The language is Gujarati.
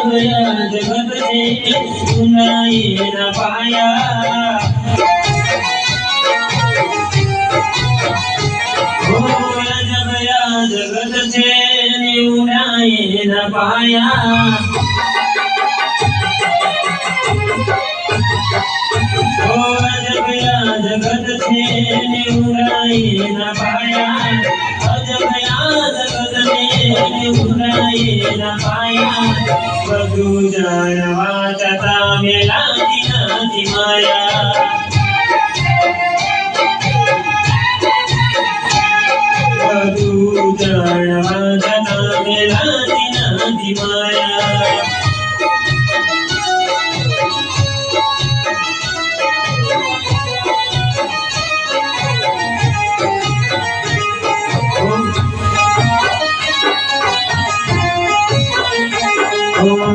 અજબયા જગત છે ઉનાઈ ના પાયા જગત છે ઉનાઈ ના પાયા જગત છે ને ના બધું જાણવા છતાં મેલાતી નથી માયા